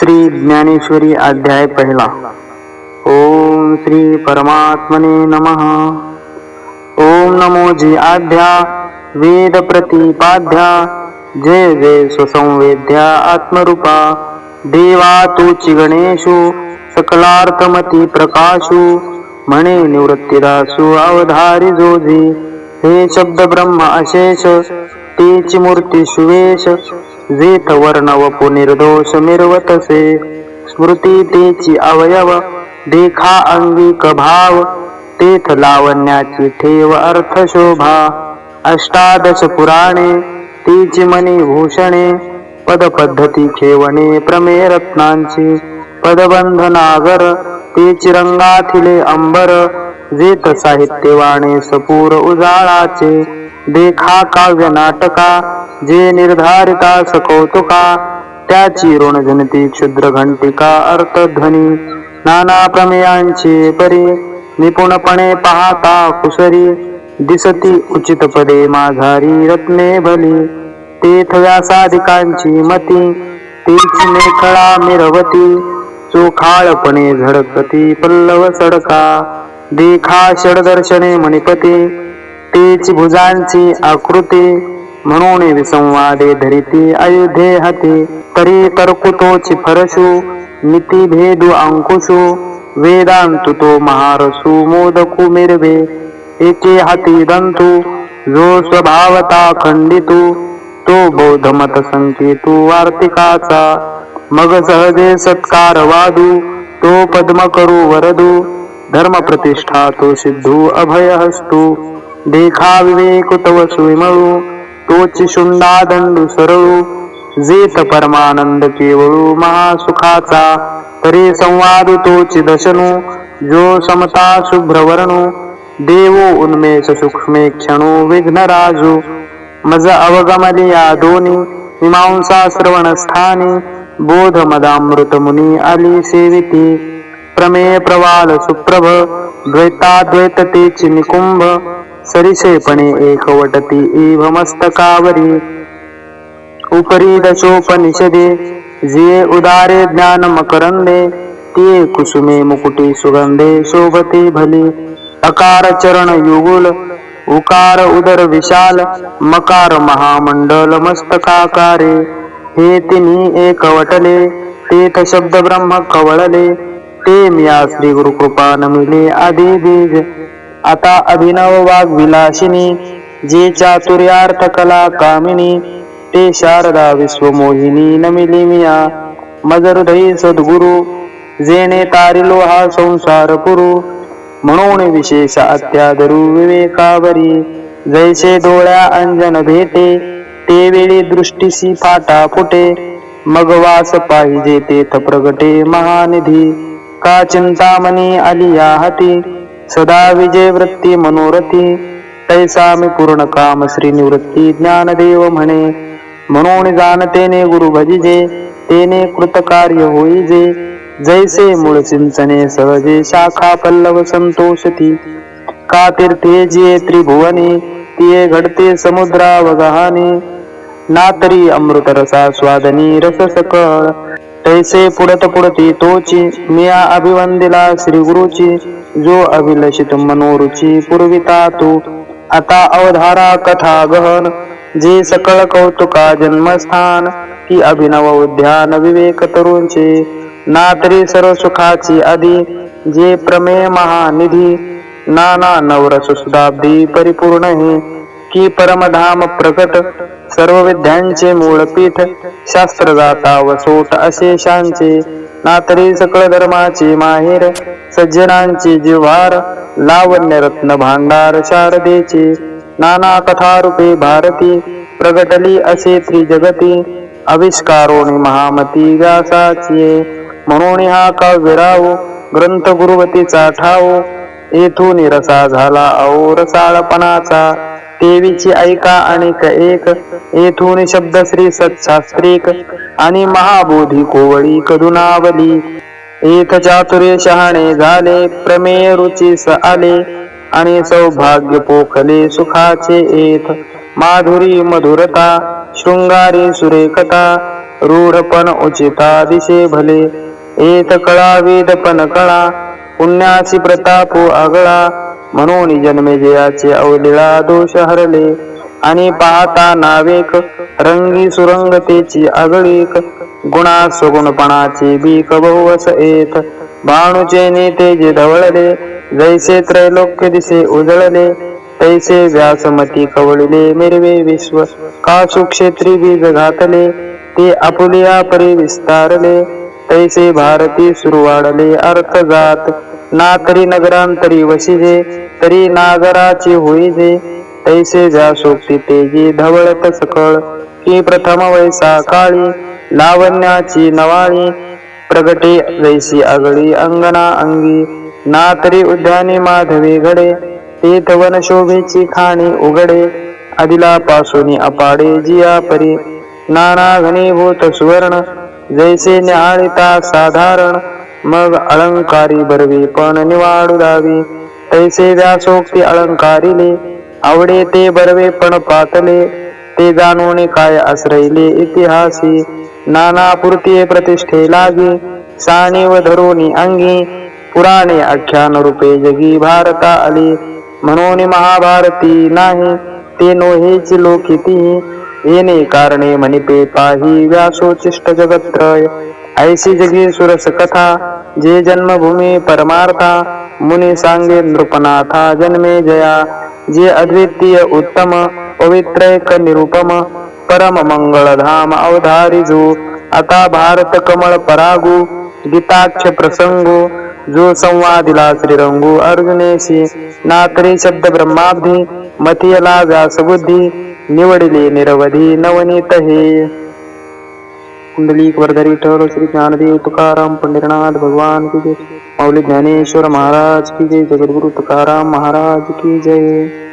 श्री ज्ञानेश्वरी अध्याय पहिला. ओम श्री परमात्मने नमः. ओम नमो जी आध्या वेद प्रतिपाध्या जय जय सुसंवेद्या आत्मरूपा देवा तुची गणेशु सकलार्थमती प्रकाशु म्हणे निवृत्तीदासु अवधारी जोजी हे शब्द ब्रह्म अशेष तेची मूर्ती सुवेश जेथ वर्ण वपु निर्दोष मिरवतसे. स्मृती तेची अवयव देखा अंगिक भाव तेथ लावण्याची ठेव अर्थ शोभा अष्टादश पुराणे तेची मनी भूषणे पद पद्धती खेवणे प्रमेय रत्नांची. पदबंध नागर तेची रंगाथिले अंबर जेत साहित्यवाणे सपूर उजाळाचे. देखा काव्य नाटका जे निर्धारिता सकौतुका त्याची ऋणजनती क्षुद्र घंटिका अर्थध्वनी नाना प्रमेयांची परी निपुणपणे पाहता कुसरी दिसती उचित पदे माझारी रत्ने भली तेथ व्यासाधिकांची मती तीच मेखळा मिरवती चोखाळपणे झडकती पल्लव सडका देखा षडदर्शने मणिपती तेची भुजांची आकृती म्हणून विसंवादे धरिती अयोध्ये हती. तरी तरकुतोची फरशु मिती भेदु अंकुशु वेदांतु तो महारसु मोदकु मिरवे. एके हाती दंतु जो स्वभावता खंडितु तो बौद्धमत संकेतु वार्तिकाचा. मग सहजे सत्कार वादू तो पद्म करू वरदू. धर्म प्रतिष्ठा तो सिद्धू अभय देखा विवेक तव सुविमळू तोची शुंडा दंडू सरळू जेत परमानंद केवळू महासुखाचा तरी संवाद तोची दशनू जो समता शुभ्रवर्णू देवो उन्मेष सूक्ष्मे क्षणू विघ्नराजू। मज अवगमली या दोनी मीमांसा श्रवण स्थानी बोध मदामृत मुनी आली सेविती। प्रमेय प्रवाल सुप्रभ द्वैताद्वैततेची निकुंभ सरिषेपणे एकवटती एव मस्तकावरी। उपरी दशोपनिषदे जे उदारे ज्ञान मकरंदे ते कुसुमे मुकुटी सुगंधे शोभते भली। अकार चरण युगुल उकार उदर विशाल मकार महामंडल मस्तकाकारे। हे तिन्ही एकवटले तेथ शब्द ब्रह्म कवळले ते मिया श्री गुरु कृपा नमिले आदि बीज। आता अभिनव वाघ विलासिनी जे चातुर्यार्थ कला कामिनी ते शारदा विश्वमोहिनी नमिली मिया मज सद्गुरु जेणे तारिलो हा संसार पुरु म्हणून विशेष अत्यादरू विवेकावरी जैसे डोळ्या अंजन भेटे ते वेळी दृष्टीसी फाटा फुटे मग वास पाहिजे तेथ प्रगटे महानिधी का चिंतामणी आलिया हाती सदा विजय वृत्ती मनोरथी तैसा मी पूर्ण काम श्री निवृत्ती ज्ञानदेव म्हणे। म्हणून जाणतेने गुरु भजिजे तेने कृतकार्य होईजे। जैसे मूळ सिंचने सहजे शाखा पल्लव संतोषती। का तीर्थे जिये त्रिभुवने तिये घडते समुद्रावगहाने। नातरी ना तरी अमृत रसा स्वादनी रस सकळ तैसे पुढत पुढती तोची. मिया अभिवंदिला श्री गुरुची जो अभिलषित मनोरुची पुरविता तू. आता अवधारा कथा गहन जे सकळ कौतुका जन्मस्थान ती अभिनव उद्यान विवेक तरुणचे. ना तरी सर्व सुखाची आधी जे प्रमेय महानिधी. नाना नवरस सुधाब्दी परिपूर्ण हे की परमधाम प्रकट सर्व विद्यांचे मूळ पीठ शास्त्र जाता वसोट अशेषांचे नातरी सकळ धर्माचे माहेर सज्जनांचे जिव्हार लावण्य रत्न भांडार शारदेचे नाना कथारूपे भारती प्रगटली असे त्रिजगती अविष्कारोणी महामती व्यासाचे. म्हणून हा काव्यराव ग्रंथ गुरुवतीचा ठाव येथून रसा झाला औ रसाळपणाचा देवीची ऐका अनेक एक. येथून शब्द श्री सत्शास्त्रीक आणि महाबोधी कोवळी कदुनावली येथ चातुर्य शहाणे झाले प्रमेय रुची स आले. आणि सौभाग्य पोखले सुखाचे येथ. माधुरी मधुरता शृंगारी सुरेखता रूढपण उचिता दिशे भले. येत कळा वेदपण कळा पुण्याची प्रताप आगळा. म्हणून जन्मे जयाचे अवलिळा दोष हरले. आणि पाहता नावेक रंगी सुरंगतेची आगळीक गुणा सुगुणपणाची बीक बहुवस येत. भाणुचे नेते जे धवळले जैसे त्रैलोक्य दिसे उजळले तैसे व्यासमती कवळले मिरवे विश्व कासु क्षेत्री बीज घातले ते आपुलिया परी विस्तारले तैसे भारती सुरवाडले अर्थ जात ना तरी नगरांतरी वशिजे तरी नागराची होईजे. तैसे जा सोबती तेजी धवळत सकळ. की प्रथम वैसा काळी लावण्याची नवाळी. प्रगटे जैसी आगळी अंगना अंगी. ना तरी उद्याने माधवी घडे. तेथ वन शोभेची खाणी उघडे. आदिला पासून अपाडे जिया परी. नाना घनीभूत सुवर्ण. जैसे न्याळिता साधारण. मग अलंकारी भरवी पण निवाडू दावी तैसे व्यासोक्ती अलंकारिले आवडे ते बरवे पण पातले. ते जाणून काय आश्रयले इतिहासी. नाना पूर्ती प्रतिष्ठे लागी साणीव धरोनी अंगी. पुराणे आख्यान रूपे जगी भारता आली. म्हणून महाभारती नाही ते नोहेची लोकिती येणे कारणे मणिपे पाही व्यासोचिष्ट जगत्रय ऐसी जगी सुरस कथा जे जन्मभूमी परमार्था मुनी सांगे नृपनाथा जन्मे जया जे अद्वितीय उत्तम पवित्रैक निरुपम परम मंगळ धाम अवधारी जो आता भारत कमळ परागु गीताक्ष प्रसंगो जो संवादिला श्रीरंगू अर्जुनेशी नात्री शब्द ब्रह्माब्धी मथियला व्यासबुद्धी निवडिले निरवधी नवनीत हे। कुंडलिक वरधरी ठर श्री ज्ञानदेव तुकाराम पंडितनाथ भगवान की जय। माऊली ज्ञानेश्वर महाराज की जय। जगद्गुरु तुकाराम महाराज की जय।